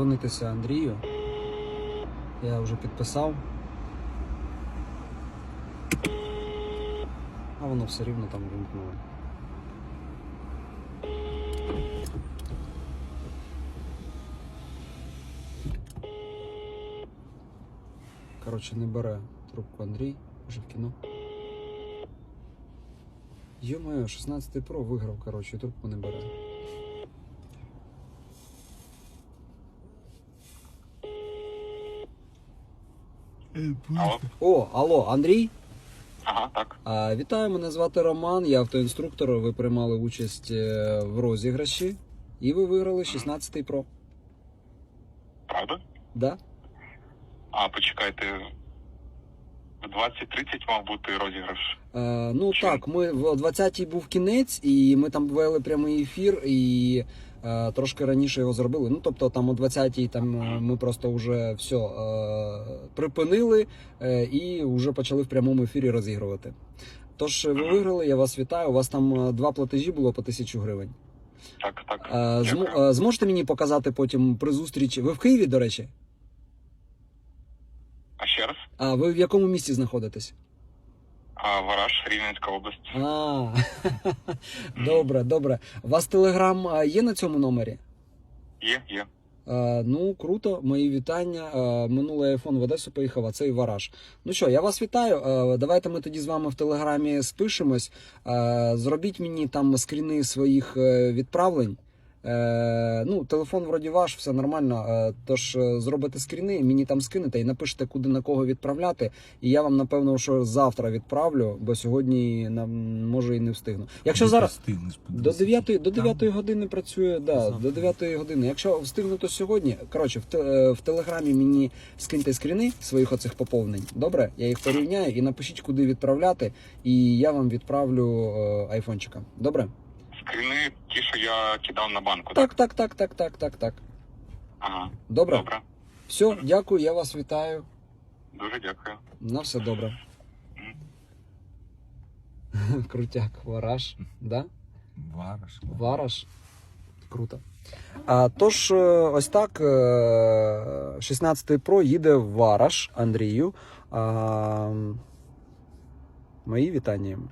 Дзвонитися Андрію. Я вже підписав. А воно все рівно там вимкнуло. Коротше, не бере трубку Андрій, вже в кіно. Йо-моє, 16 Pro виграв, коротше, трубку не бере. Алло. О, алло, Андрій? Ага, так. А, вітаю, мене звати Роман, я автоінструктор. Ви приймали участь е, в розіграші і ви виграли 16-й Pro. Правда? Да? А, почекайте. В 20.30 мав бути розіграш. Е, ну Чи- так, ми в 20-й був кінець, і ми там вели прямий ефір, і е, трошки раніше його зробили. Ну тобто там о 20-й там е, ми просто вже все е, припинили е, і вже почали в прямому ефірі розігрувати. Тож ви виграли, я вас вітаю. У вас там е, два платежі було по тисячу гривень. Так, так. Е, зм- е, зможете мені показати потім при зустрічі? Ви в Києві, до речі? А ще раз? А ви в якому місті знаходитесь? А, Вараж, Рівненська область. А, добре, добре. У вас телеграм є на цьому номері? Є, є. Е, ну, круто, мої вітання. Е, минулий айфон в Одесу поїхав, а цей вараж. Ну що, я вас вітаю. Е, давайте ми тоді з вами в телеграмі спишемось. Е, зробіть мені там скріни своїх е, відправлень. Е, ну, телефон вроді ваш, все нормально. Е, тож е, зробите скріни, мені там скинете і напишете, куди на кого відправляти. І я вам напевно, що завтра відправлю, бо сьогодні нам може і не встигну. Якщо зараз. До 9, до 9 години працює, да, Завтра. до 9 години. Якщо встигну, то сьогодні. Коротше, в, те- е, в телеграмі мені скиньте скріни своїх оцих поповнень. Добре, я їх порівняю і напишіть, куди відправляти, і я вам відправлю е, айфончика. Добре? Скріни ті, що я кидав на банку. Так, так, так, так, так, так, так. Ага. Добре? Добре. Все, дякую, я вас вітаю. Дуже дякую. На все добре. Крутяк, вараж, да? Вариш. Вараш. Круто. А, тож, е, ось так. е, 16 Pro їде в Вараш Андрію. А, мої вітання. йому.